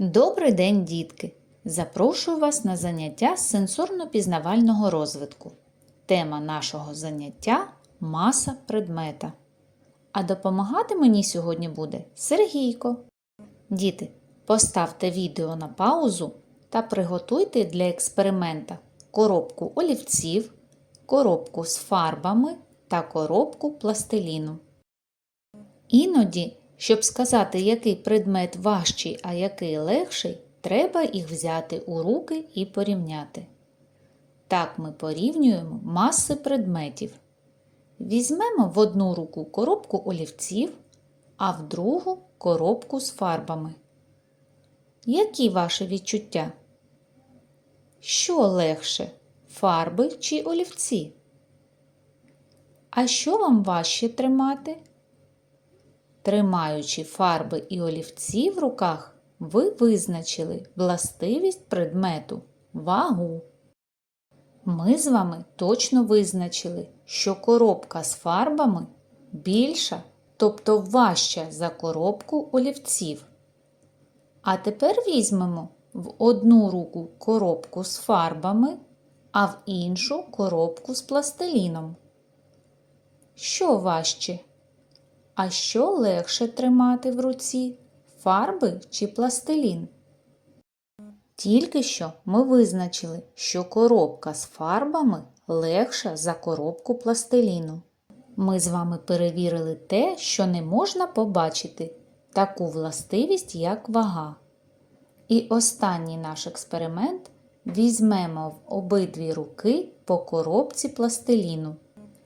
Добрий день, дітки! Запрошую вас на заняття з сенсорно-пізнавального розвитку. Тема нашого заняття маса предмета. А допомагати мені сьогодні буде Сергійко. Діти, поставте відео на паузу та приготуйте для експеримента коробку олівців, коробку з фарбами та коробку пластиліну. Іноді, щоб сказати, який предмет важчий, а який легший, треба їх взяти у руки і порівняти. Так ми порівнюємо маси предметів. Візьмемо в одну руку коробку олівців, а в другу коробку з фарбами. Які ваші відчуття? Що легше фарби чи олівці? А що вам важче тримати? Тримаючи фарби і олівці в руках, ви визначили властивість предмету вагу. Ми з вами точно визначили, що коробка з фарбами більша, тобто важча за коробку олівців. А тепер візьмемо в одну руку коробку з фарбами, а в іншу коробку з пластиліном. Що важче? А що легше тримати в руці фарби чи пластилін? Тільки що ми визначили, що коробка з фарбами легша за коробку пластиліну. Ми з вами перевірили те, що не можна побачити таку властивість, як вага. І останній наш експеримент візьмемо в обидві руки по коробці пластиліну.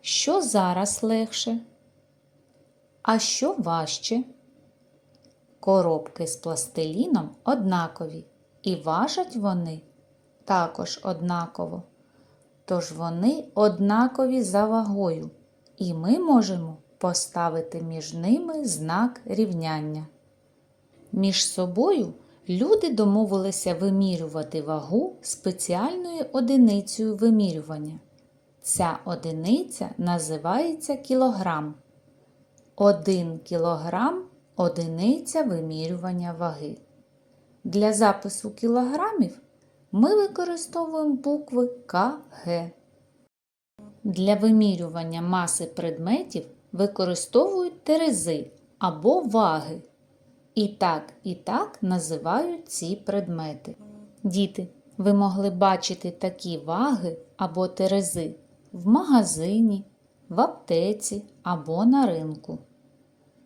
Що зараз легше? А що важче? Коробки з пластиліном однакові, і важать вони також однаково. Тож вони однакові за вагою, і ми можемо поставити між ними знак рівняння. Між собою люди домовилися вимірювати вагу спеціальною одиницею вимірювання. Ця одиниця називається кілограм. 1 кілограм одиниця вимірювання ваги. Для запису кілограмів ми використовуємо букви КГ. Для вимірювання маси предметів використовують терези або ваги. І так, і так називають ці предмети. Діти, ви могли бачити такі ваги або терези в магазині, в аптеці або на ринку.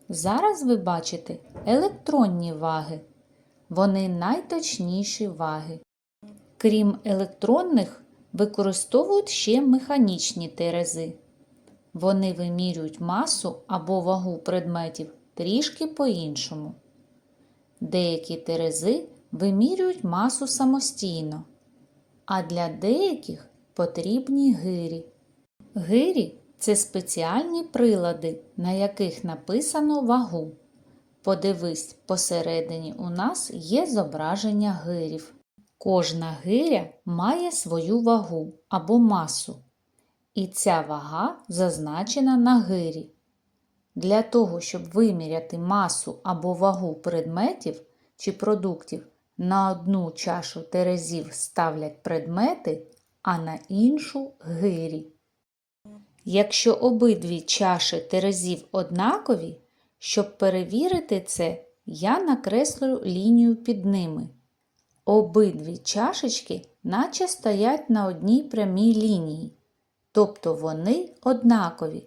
Зараз ви бачите електронні ваги. Вони найточніші ваги. Крім електронних, використовують ще механічні терези. Вони вимірюють масу або вагу предметів трішки по-іншому. Деякі терези вимірюють масу самостійно, а для деяких потрібні гирі. Гирі це спеціальні прилади, на яких написано вагу. Подивись, посередині у нас є зображення гирів. Кожна гиря має свою вагу або масу, і ця вага зазначена на гирі. Для того, щоб виміряти масу або вагу предметів чи продуктів, на одну чашу терезів ставлять предмети, а на іншу гирі. Якщо обидві чаші терезів однакові, щоб перевірити це, я накреслю лінію під ними. Обидві чашечки наче стоять на одній прямій лінії, тобто вони однакові.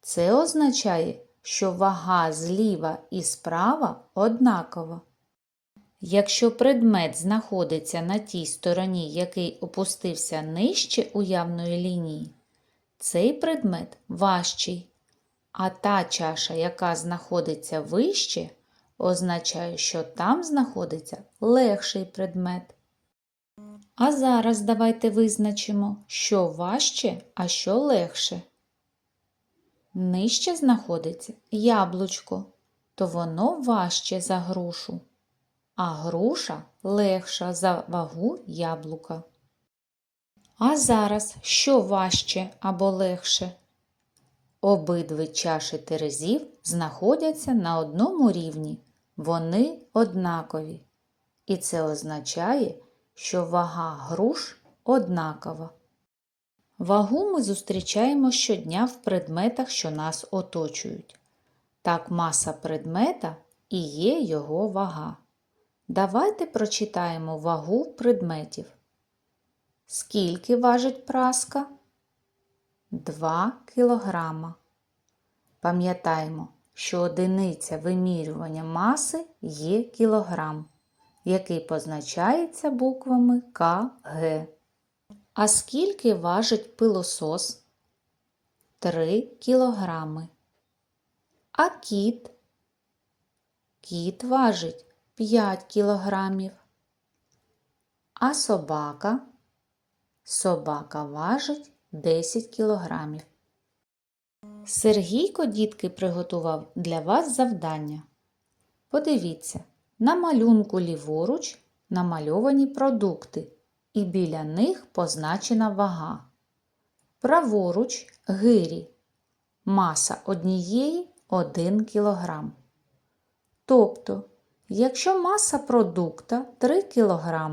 Це означає, що вага зліва і справа однакова. Якщо предмет знаходиться на тій стороні, який опустився нижче уявної лінії, цей предмет важчий, а та чаша, яка знаходиться вище, означає, що там знаходиться легший предмет. А зараз давайте визначимо, що важче, а що легше. Нижче знаходиться яблучко, то воно важче за грушу, а груша легша за вагу яблука. А зараз що важче або легше? Обидві чаші терезів знаходяться на одному рівні, вони однакові. І це означає, що вага груш однакова. Вагу ми зустрічаємо щодня в предметах, що нас оточують. Так маса предмета і є його вага. Давайте прочитаємо вагу предметів. Скільки важить праска? 2 кілограма. Пам'ятаємо, що одиниця вимірювання маси є кілограм, який позначається буквами КГ. А скільки важить пилосос? 3 кілограми. А кіт? Кіт важить 5 кілограмів. А собака? Собака важить 10 кілограмів. Сергійко, дітки, приготував для вас завдання. Подивіться, на малюнку ліворуч намальовані продукти, і біля них позначена вага. Праворуч гирі. Маса однієї 1 кг. Тобто, якщо маса продукта 3 кг,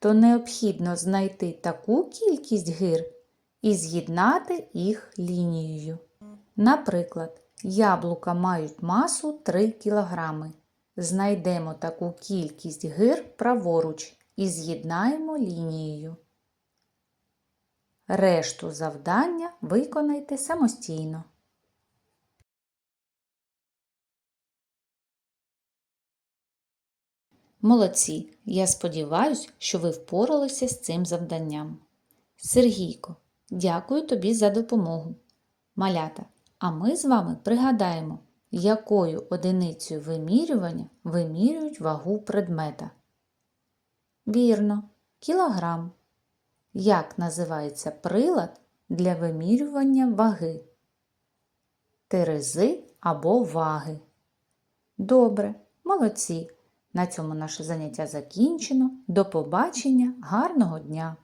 то необхідно знайти таку кількість гир і з'єднати їх лінією. Наприклад, яблука мають масу 3 кг. Знайдемо таку кількість гир праворуч і з'єднаємо лінією. Решту завдання виконайте самостійно. Молодці! Я сподіваюся, що ви впоралися з цим завданням. Сергійко, дякую тобі за допомогу. Малята, а ми з вами пригадаємо, якою одиницею вимірювання вимірюють вагу предмета. Вірно, кілограм. Як називається прилад для вимірювання ваги? Терези або ваги. Добре, молодці. На цьому наше заняття закінчено. До побачення, гарного дня!